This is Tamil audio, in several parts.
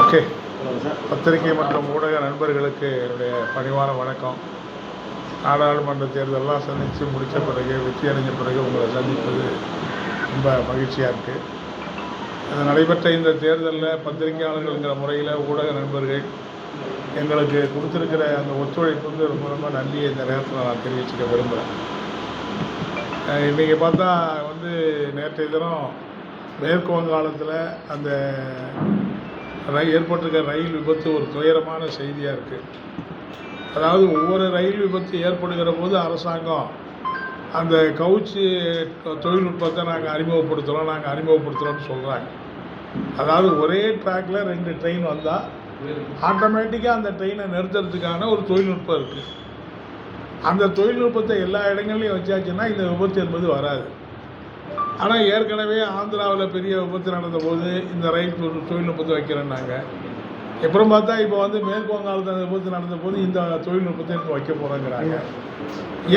ஓகே பத்திரிகை மற்றும் ஊடக நண்பர்களுக்கு என்னுடைய பணிவான வணக்கம். நாடாளுமன்ற தேர்தலெல்லாம் சந்தித்து முடித்த பிறகு வெற்றி அடைஞ்ச பிறகு உங்களை சந்திப்பது ரொம்ப மகிழ்ச்சியாக இருக்குது அது நடைபெற்ற இந்த தேர்தலில் பத்திரிகையாளர்கள்ங்கிற முறையில் ஊடக நண்பர்கள் எங்களுக்கு கொடுத்துருக்கிற அந்த ஒத்துழைப்புக்கு ரொம்ப ரொம்ப நன்றியை இந்த நேரத்தில் நான் தெரிவிச்சுக்க விரும்புகிறேன் அஹ் இன்னைக்கு பார்த்தா வந்து நேற்றைய தினம் மேற்கு வங்காளத்தில் அந்த ஏற்பட்டிருக்க ரயில் விபத்து ஒரு துயரமான செய்தியாக இருக்குது அதாவது ஒவ்வொரு ரயில் விபத்து ஏற்படுகிற போது அரசாங்கம் அந்த கவுச்சு தொழில்நுட்பத்தை நாங்கள் அறிமுகப்படுத்துகிறோம் நாங்கள் அறிமுகப்படுத்துகிறோம்னு சொல்கிறாங்க அதாவது ஒரே ட்ராக்கில் ரெண்டு ட்ரெயின் வந்தால் ஆட்டோமேட்டிக்காக அந்த ட்ரெயினை நிறுத்துறதுக்கான ஒரு தொழில்நுட்பம் இருக்குது அந்த தொழில்நுட்பத்தை எல்லா இடங்கள்லையும் வச்சாச்சுன்னா இந்த விபத்து என்பது வராது. ஆனால் ஏற்கனவே ஆந்திராவில் பெரிய விபத்து நடந்தபோது இந்த ரயில் தொழில் தொழில்நுட்பத்தை வைக்கிறேன்னாங்க. அப்புறம் பார்த்தா இப்போ வந்து மேற்கு வங்காளத்தில் அந்த விபத்து நடந்தபோது இந்த தொழில்நுட்பத்தை இப்போ வைக்க போகிறேங்கிறாங்க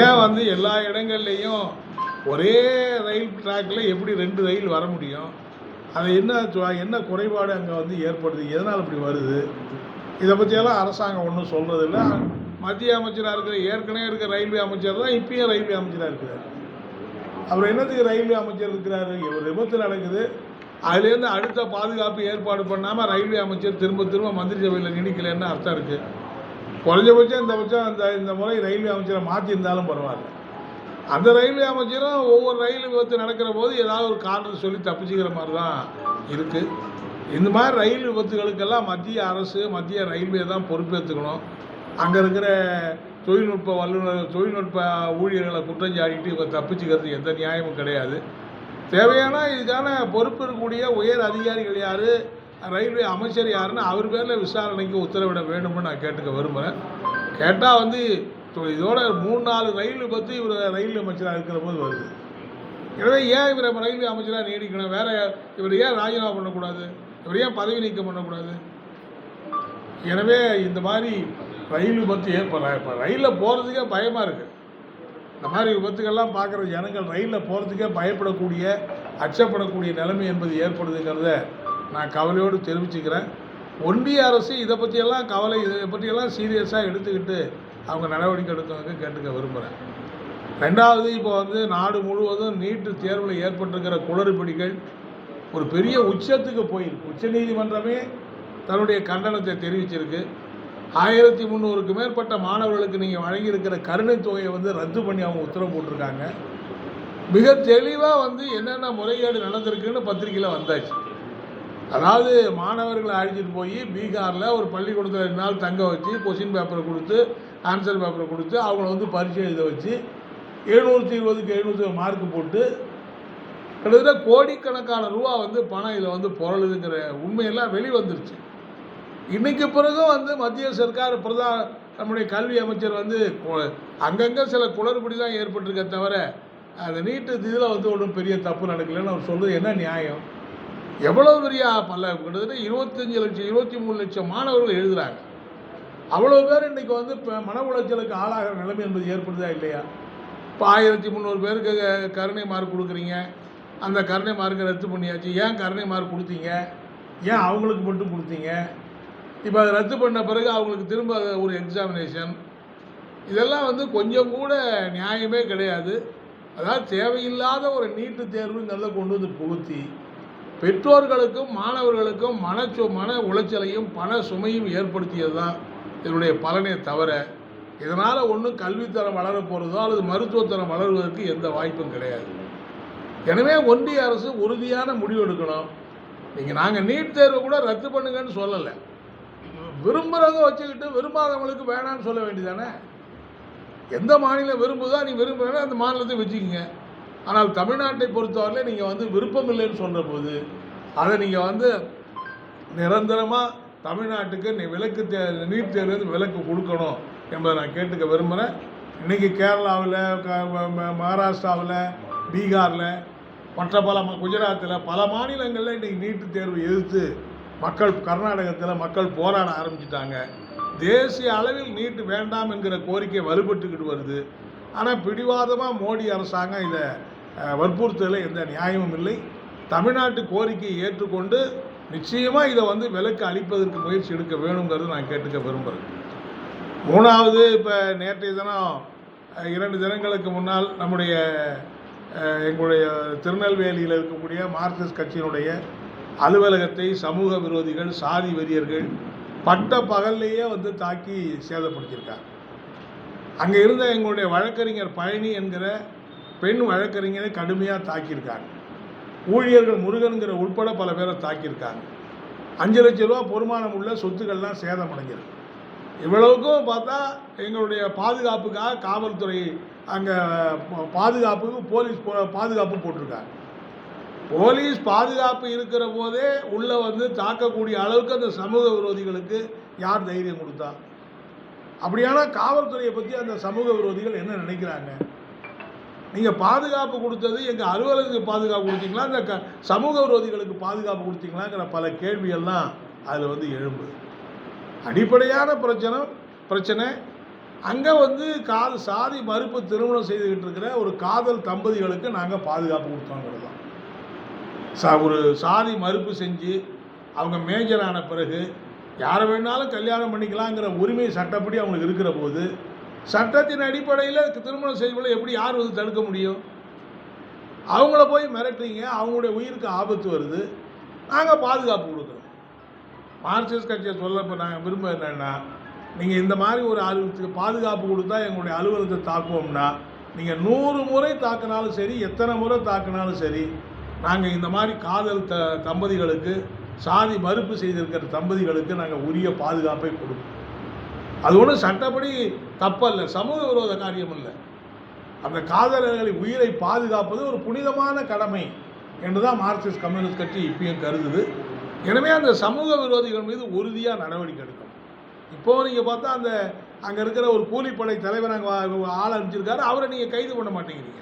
ஏன் வந்து எல்லா இடங்கள்லையும் ஒரே ரயில் ட்ராக்கில் எப்படி ரெண்டு ரயில் வர முடியும்? அது என்ன என்ன குறைபாடு அங்கே வந்து ஏற்படுது? எதனால் இப்படி வருது? இதை பற்றியெல்லாம் அரசாங்கம் ஒன்றும் சொல்கிறதில்ல மத்திய அமைச்சராக இருக்கிற ஏற்கனவே இருக்கிற ரயில்வே அமைச்சர் தான் இப்பயும் ரயில்வே அமைச்சராக இருக்கிறார். அவர் என்னத்துக்கு ரயில்வே அமைச்சர் இருக்கிறாரு? ஒரு விபத்து நடக்குது. அதுலேருந்து அடுத்த பாதுகாப்பு ஏற்பாடு பண்ணாமல் ரயில்வே அமைச்சர் திரும்ப திரும்ப மந்திரி சபையில் நீடிக்கலைன்னு அர்த்தம் இருக்குது குறைஞ்சபட்சம் இந்த பட்சம் இந்த இந்த முறை ரயில்வே அமைச்சரை மாற்றியிருந்தாலும் பரவாயில்ல. அந்த ரயில்வே அமைச்சரும் ஒவ்வொரு ரயில் விபத்து நடக்கிற போது ஏதாவது ஒரு காரணம் சொல்லி தப்பிச்சுக்கிற மாதிரி தான் இருக்குது இந்த மாதிரி ரயில் விபத்துகளுக்கெல்லாம் மத்திய அரசு மத்திய ரயில்வே தான் பொறுப்பேற்றுக்கணும் அங்கே இருக்கிற தொழில்நுட்ப வல்லுநர் தொழில்நுட்ப ஊழியர்களை குற்றம் சாட்டிட்டு இவங்க தப்பிச்சுக்கிறது எந்த நியாயமும் கிடையாது. தேவையான இதுக்கான பொறுப்பு இருக்கக்கூடிய உயர் அதிகாரிகள் யார்? ரயில்வே அமைச்சர் யாருன்னு அவர் பேரில் விசாரணைக்கு உத்தரவிட வேண்டும்னு நான் கேட்டுக்க விரும்புகிறேன் கேட்டால் வந்து இதோட மூணு நாலு ரயில் பற்றி இவர் ரயில் அமைச்சராக இருக்கிற போது வருது. எனவே ஏன் இவரை ரயில்வே அமைச்சராக நீடிக்கணும் வேற இவர் ஏன் ராஜினாமா பண்ணக்கூடாது? இவர் ஏன் பதவி நீக்கம் பண்ணக்கூடாது? எனவே இந்த மாதிரி ரயில் விபத்து ஏற்பட இப்போ ரயிலில் போகிறதுக்கே பயமாக இருக்குது இந்த மாதிரி விபத்துக்கள்லாம் பார்க்குற ஜனங்கள் ரயிலில் போகிறதுக்கே பயப்படக்கூடிய அச்சப்படக்கூடிய நிலைமை என்பது ஏற்படுதுங்கிறத நான் கவலையோடு தெரிவிச்சுக்கிறேன். ஒன்றிய அரசு இதை பற்றியெல்லாம் கவலை இதை பற்றியெல்லாம் சீரியஸாக எடுத்துக்கிட்டு அவங்க நடவடிக்கை எடுக்கணுங்க கேட்டுக்க விரும்புகிறேன் ரெண்டாவது இப்போ வந்து நாடு முழுவதும் நீட்டு தேர்வில் ஏற்பட்டிருக்கிற குளறுபடிகள் ஒரு பெரிய உச்சத்துக்கு போயிருக்கு. உச்சநீதிமன்றமே தன்னுடைய கண்டனத்தை தெரிவிச்சிருக்கு. ஆயிரத்தி முந்நூறுக்கு மேற்பட்ட மாணவர்களுக்கு நீங்கள் வழங்கியிருக்கிற கருணை தொகையை வந்து ரத்து பண்ணி அவங்க உத்தரவு போட்டிருக்காங்க. மிக தெளிவாக வந்து என்னென்ன முறைகேடு நடந்திருக்குன்னு பத்திரிக்கையில் வந்தாச்சு. அதாவது மாணவர்களை அழைச்சிட்டு போய் பீகாரில் ஒரு பள்ளிக்கூடத்தில் ரெண்டு நாள் தங்க வச்சு கொஷின் பேப்பரை கொடுத்து ஆன்சர் பேப்பரை கொடுத்து அவங்கள வந்து பரீட்சை எழுத வச்சு எழுநூற்றி இருபதுக்கு எழுநூற்றி மார்க் போட்டு கிட்டத்தட்ட கோடிக்கணக்கான ரூபா வந்து பணம் இதில் வந்து புரளுதுங்கிற உண்மையெல்லாம் வெளிவந்துருச்சு. இன்னைக்கு பிறகும் வந்து மத்திய சர்க்கார் பிரதான் நம்முடைய கல்வி அமைச்சர் வந்து அங்கங்கே சில குளறுபடி தான் ஏற்பட்டிருக்க தவிர அந்த நீட்டு இதில் வந்து ஒன்றும் பெரிய தப்பு நடக்கலைன்னு அவர் சொல்கிறது என்ன நியாயம்? எவ்வளோ பெரிய பல கிட்டத்தட்ட இருபத்தஞ்சி லட்சம் இருபத்தி மூணு லட்சம் மாணவர்கள் எழுதுகிறாங்க அவ்வளோ பேர் இன்றைக்கி வந்து இப்போ மன உளைச்சலுக்கு ஆளாகிற நிலைமை என்பது ஏற்படுதா இல்லையா? இப்போ ஆயிரத்தி முந்நூறு பேருக்கு கருணை மார்க் கொடுக்குறீங்க. அந்த கருணை மார்க்கை ரத்து பண்ணியாச்சு. ஏன் கருணை மார்க் கொடுத்தீங்க? ஏன் அவங்களுக்கு மட்டும் கொடுத்தீங்க? இப்போ அதை ரத்து பண்ண பிறகு அவங்களுக்கு திரும்ப ஒரு எக்ஸாமினேஷன் இதெல்லாம் வந்து கொஞ்சம் கூட நியாயமே கிடையாது. அதாவது தேவையில்லாத ஒரு நீட்டு தேர்வுங்கிறத கொண்டு வந்து புகுத்தி பெற்றோர்களுக்கும் மாணவர்களுக்கும் மனச்சு மன உளைச்சலையும் பண சுமையும் ஏற்படுத்தியது தான் இதனுடைய பலனே தவிர இதனால் ஒன்றும் கல்வித்தரம் வளர போகிறதோ அல்லது மருத்துவத்தரம் வளருவதற்கு எந்த வாய்ப்பும் கிடையாது. எனவே ஒன்றிய அரசு உறுதியான முடிவு எடுக்கணும். நீங்கள் நாங்கள் நீட் தேர்வு கூட ரத்து பண்ணுங்கன்னு சொல்லலை. விரும்புகிறவங்க வச்சுக்கிட்டு விரும்பாதவங்களுக்கு வேணான்னு சொல்ல வேண்டியதானே எந்த மாநிலம் விரும்புதோ நீ விரும்புகிறனா அந்த மாநிலத்தை வச்சுக்கோங்க. ஆனால் தமிழ்நாட்டை பொறுத்தவரையில் நீங்கள் வந்து விருப்பம் இல்லைன்னு சொல்கிற போது அதை நீங்கள் வந்து நிரந்தரமாக தமிழ்நாட்டுக்கு நீ விலக்கு தே நீட் தேர்வுலேருந்து விலக்கு கொடுக்கணும் என்பதை நான் கேட்டுக்க விரும்புகிறேன் இன்றைக்கி கேரளாவில் க- ம- ம- மகாராஷ்டிராவில் பீகாரில் மற்ற பல ம- குஜராத்தில் பல மாநிலங்களில் இன்றைக்கி நீட்டு தேர்வு எதிர்த்து மக்கள் கர்நாடகத்தில் மக்கள் போராட ஆரம்பிச்சிட்டாங்க. தேசிய அளவில் நீட்டு வேண்டாம் என்கிற கோரிக்கை வலுப்பட்டுக்கிட்டு வருது. ஆனால் பிடிவாதமாக மோடி அரசாங்கம் இதை வற்புறுத்தல எந்த நியாயமும் இல்லை. தமிழ்நாட்டு கோரிக்கையை ஏற்றுக்கொண்டு நிச்சயமாக இதை வந்து விலக்கு அளிப்பதற்கு முயற்சி எடுக்க வேணுங்கிறது நான் கேட்டுக்க விரும்புகிறேன் மூணாவது இப்போ நேற்றைய தினம் இரண்டு தினங்களுக்கு முன்னால் நம்முடைய எங்களுடைய திருநெல்வேலியில் இருக்கக்கூடிய மார்க்சிஸ்ட் கட்சியினுடைய அலுவலகத்தை சமூக விரோதிகள் சாதி வெறியர்கள் பட்ட பகல்லையே வந்து தாக்கி சேதப்படுத்தியிருக்காங்க. அங்கே இருந்த எங்களுடைய வழக்கறிஞர் பழனி என்கிற பெண் வழக்கறிஞரை கடுமையாக தாக்கியிருக்காங்க. ஊழியர்கள் முருகனுங்கிற உட்பட பல பேரை தாக்கியிருக்காங்க. அஞ்சு லட்ச ரூபா பொறுமானம் உள்ள சொத்துக்கள்லாம் சேதமடைஞ்சிருக்கு. இவ்வளவுக்கும் பார்த்தா எங்களுடைய பாதுகாப்புக்காக காவல்துறை அங்கே பாதுகாப்புக்கு போலீஸ் போ- பாதுகாப்பு போட்டிருக்காங்க. போலீஸ் பாதுகாப்பு இருக்கிற போதே உள்ளே வந்து தாக்கக்கூடிய அளவுக்கு அந்த சமூக விரோதிகளுக்கு யார் தைரியம் கொடுத்தா? அப்படியான காவல்துறையை பற்றி அந்த சமூக விரோதிகள் என்ன நினைக்கிறாங்க? நீங்கள் பாதுகாப்பு கொடுத்தது எங்கள் அலுவலகத்துக்கு பாதுகாப்பு கொடுத்தீங்களா? இந்த க சமூக விரோதிகளுக்கு பாதுகாப்பு கொடுத்தீங்களாங்கிற பல கேள்வியெல்லாம் அதில் வந்து எழும்புது. அடிப்படையான பிரச்சனை பிரச்சனை அங்கே வந்து காது சாதி மறுப்பு திருமணம் செய்துக்கிட்டு இருக்கிற ஒரு காதல் தம்பதிகளுக்கு நாங்கள் பாதுகாப்பு கொடுத்தோங்கிறது தான். சா ஒரு சாதி மறுப்பு செஞ்சு அவங்க மேஜர் ஆன பிறகு யாரை வேணாலும் கல்யாணம் பண்ணிக்கலாங்கிற உரிமை சட்டப்படி அவங்களுக்கு இருக்கிற போது சட்டத்தின் அடிப்படையில் திருமணம் செய்வதை எப்படி யார் வந்து தடுக்க முடியும்? அவங்கள போய் மிரட்டுறீங்க அவங்களுடைய உயிருக்கு ஆபத்து வருது நாங்கள் பாதுகாப்பு கொடுக்குறோம். மார்க்சிஸ்ட் கட்சியை சொல்ல இப்போ நாங்கள் விரும்ப என்னென்னா நீங்கள் இந்த மாதிரி ஒரு அலுவலகத்துக்கு பாதுகாப்பு கொடுத்தா எங்களுடைய அலுவலகத்தை தாக்குவோம்னா நீங்கள் நூறு முறை தாக்கினாலும் சரி எத்தனை முறை தாக்கினாலும் சரி நாங்கள் இந்த மாதிரி காதல் த தம்பதிகளுக்கு சாதி மறுப்பு செய்திருக்கிற தம்பதிகளுக்கு நாங்கள் உரிய பாதுகாப்பை கொடுப்போம். அது ஒன்றும் சட்டப்படி தப்பல்ல சமூக விரோத காரியம் இல்லை. அந்த காதலர்களின் உயிரை பாதுகாப்பது ஒரு புனிதமான கடமை என்று தான் மார்க்சிஸ்ட் கம்யூனிஸ்ட் கட்சி இப்பயும் கருதுது. எனவே அந்த சமூக விரோதிகள் மீது உறுதியாக நடவடிக்கை எடுக்கணும். இப்போ நீங்கள் பார்த்தா அந்த அங்கே இருக்கிற ஒரு கூலிப்படை தலைவர் அங்கே ஆள் அனுப்பிச்சிருக்காரு. அவரை நீங்கள் கைது பண்ண மாட்டேங்கிறீங்க.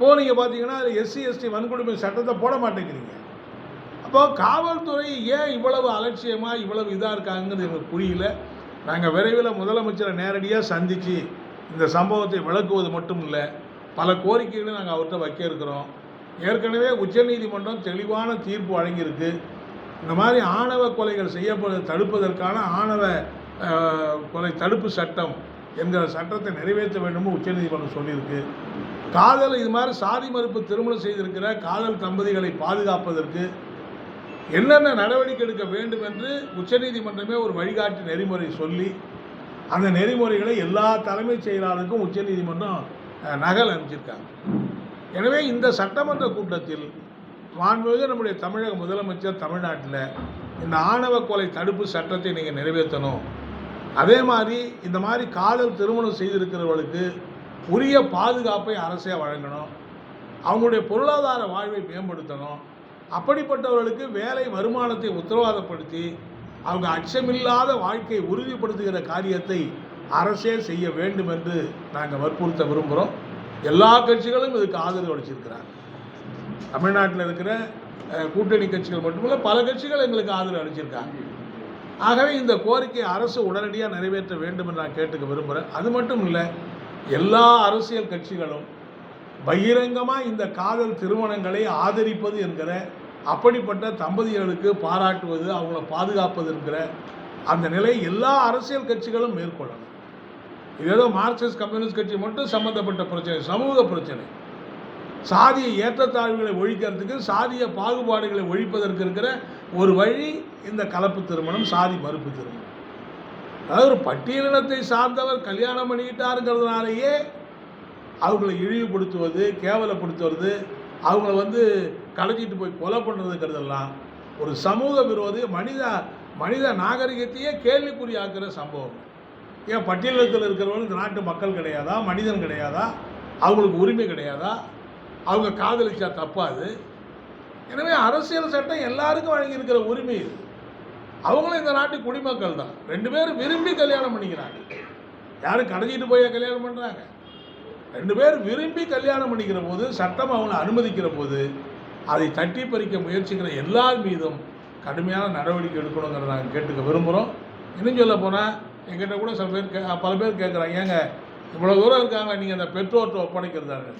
இப்போது நீங்கள் பார்த்தீங்கன்னா எஸ்சி எஸ்டி வன்கொடுமை சட்டத்தை போட மாட்டேங்கிறீங்க. அப்போ காவல்துறை ஏன் இவ்வளவு அலட்சியமாக இவ்வளவு இதாக இருக்காங்கன்னு எங்களுக்கு புரியல. நாங்கள் விரைவில் முதலமைச்சரை நேரடியாக சந்தித்து இந்த சம்பவத்தை விளக்குவது மட்டும் இல்லை பல கோரிக்கைகளை நாங்கள் அவர்கிட்ட வைக்க இருக்கிறோம். ஏற்கனவே உச்சநீதிமன்றம் தெளிவான தீர்ப்பு வழங்கியிருக்கு. இந்த மாதிரி ஆணவ கொலைகள் செய்யப்பட தடுப்பதற்கான ஆணவ கொலை தடுப்பு சட்டம் என்கிற சட்டத்தை நிறைவேற்ற வேண்டும்னு உச்சநீதிமன்றம் சொல்லியிருக்கு. காதல் இது மாதிரி சாதி மறுப்பு திருமணம் செய்திருக்கிற காதல் தம்பதிகளை பாதுகாப்பதற்கு என்னென்ன நடவடிக்கை எடுக்க வேண்டும் என்று உச்சநீதிமன்றமே ஒரு வழிகாட்டு நெறிமுறை சொல்லி அந்த நெறிமுறைகளை எல்லா தலைமைச் செயலாளருக்கும் உச்சநீதிமன்றம் நகல் அனுப்பிச்சிருக்காங்க. எனவே இந்த சட்டமன்ற கூட்டத்தில் மாண்புமிகு நம்முடைய தமிழக முதலமைச்சர் தமிழ்நாட்டில் இந்த ஆணவ கொலை தடுப்பு சட்டத்தை நீங்கள் நிறைவேற்றணும். அதே மாதிரி இந்த மாதிரி காதல் திருமணம் செய்திருக்கிறவர்களுக்கு உரிய பாதுகாப்பை அரசே வழங்கணும். அவங்களுடைய பொருளாதார வாழ்வை மேம்படுத்தணும். அப்படிப்பட்டவர்களுக்கு வேலை வருமானத்தை உத்தரவாதப்படுத்தி அவங்க அச்சமில்லாத வாழ்க்கையை உறுதிப்படுத்துகிற காரியத்தை அரசே செய்ய வேண்டும் என்று நாங்கள் வற்புறுத்த விரும்புகிறோம் எல்லா கட்சிகளும் இதுக்கு ஆதரவு அளிச்சிருக்கிறாங்க. தமிழ்நாட்டில் இருக்கிற கூட்டணி கட்சிகள் மட்டுமல்ல பல கட்சிகள் எங்களுக்கு ஆதரவு அளிச்சிருக்காங்க. ஆகவே இந்த கோரிக்கை அரசு உடனடியாக நிறைவேற்ற வேண்டும் என்று நான் கேட்டுக்க விரும்புகிறேன் அது மட்டும் இல்லை எல்லா அரசியல் கட்சிகளும் பகிரங்கமாக இந்த காதல் திருமணங்களை ஆதரிப்பது என்கிற அப்படிப்பட்ட தம்பதிகளுக்கு பாராட்டுவது அவங்கள பாதுகாப்பது என்கிற அந்த நிலை எல்லா அரசியல் கட்சிகளும் மேற்கொள்ளணும் இது ஏதோ மார்க்சிஸ்ட் கம்யூனிஸ்ட் கட்சி மட்டும் சம்பந்தப்பட்ட பிரச்சனை சமூக பிரச்சனை. சாதிய ஏற்றத்தாழ்வுகளை ஒழிக்கிறதுக்கு சாதிய பாகுபாடுகளை ஒழிப்பதற்கு இருக்கிற ஒரு வழி இந்த கலப்பு திருமணம் சாதி மறுப்பு திருமணம். அதாவது ஒரு பட்டியலினத்தை சார்ந்தவர் கல்யாணம் பண்ணிக்கிட்டாருங்கிறதுனாலேயே அவங்களை இழிவுபடுத்துவது கேவலப்படுத்துவது அவங்கள வந்து கடத்திட்டு போய் கொலை பண்ணுறதுங்கிறதெல்லாம் ஒரு சமூக விரோதி மனித மனித நாகரிகத்தையே கேள்விக்குறியாக்குற சம்பவம். ஏன் பட்டியலத்தில் இருக்கிறவங்க இந்த நாட்டு மக்கள் கிடையாதா? மனிதன் கிடையாதா? அவங்களுக்கு உரிமை கிடையாதா? அவங்க காதலிச்சா தப்பாது? எனவே அரசியல் சட்டம் எல்லாருக்கும் வழங்கியிருக்கிற உரிமை இது. அவங்களும் இந்த நாட்டு குடிமக்கள் தான். ரெண்டு பேரும் விரும்பி கல்யாணம் பண்ணிக்கிறாங்க. யாரும் கடைஞ்சிட்டு போய் கல்யாணம் பண்ணுறாங்க ரெண்டு பேர் விரும்பி கல்யாணம் பண்ணிக்கிற போது சட்டம் அவங்களை அனுமதிக்கிற போது அதை தட்டி பறிக்க முயற்சிக்கிற எல்லார் மீதும் கடுமையான நடவடிக்கை எடுக்கணுங்கிறத நாங்கள் கேட்டுக்க விரும்புகிறோம் இன்னும் சொல்ல போனால் எங்கிட்ட கூட சில பேர் கே பல பேர் கேட்குறாங்க ஏங்க இவ்வளோ தூரம் இருக்காங்க நீங்கள் அந்த பெற்றோர்கிட்ட ஒப்படைக்கிறதாங்க.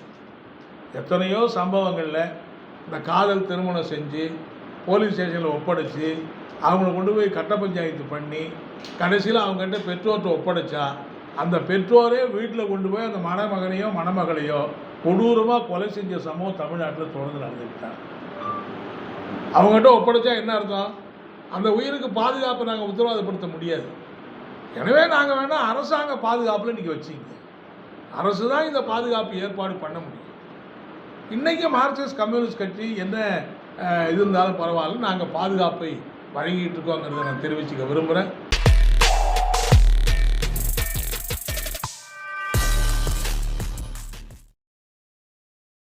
எத்தனையோ சம்பவங்களில் இந்த காதல் திருமணம் செஞ்சு போலீஸ் ஸ்டேஷனில் ஒப்படைச்சு அவங்கள கொண்டு போய் கட்ட பஞ்சாயத்து பண்ணி கடைசியில் அவங்ககிட்ட பெற்றோர்கிட்ட ஒப்படைச்சா அந்த பெற்றோரே வீட்டில் கொண்டு போய் அந்த மணமகனையோ மணமகளையோ கொடூரமாக கொலை செஞ்ச சம்பவம் தமிழ்நாட்டில் தொடர்ந்து நடந்துக்கிட்டாங்க அவங்ககிட்ட ஒப்படைச்சா என்ன அர்த்தம்? அந்த உயிருக்கு பாதுகாப்பை நாங்கள் உத்தரவாதப்படுத்த முடியாது. எனவே நாங்கள் வேணால் அரசாங்க பாதுகாப்பில் இன்றைக்கி வச்சிங்க. அரசு தான் இந்த பாதுகாப்பு ஏற்பாடு பண்ண முடியும். இன்றைக்கி மார்க்சிஸ்ட் கம்யூனிஸ்ட் கட்சி என்ன இது இருந்தாலும் பரவாயில்ல நாங்கள் பாதுகாப்பை வழங்கிட்டு இருக்கோங்கிறத நான் தெரிவிச்சுக்க விரும்புகிறேன்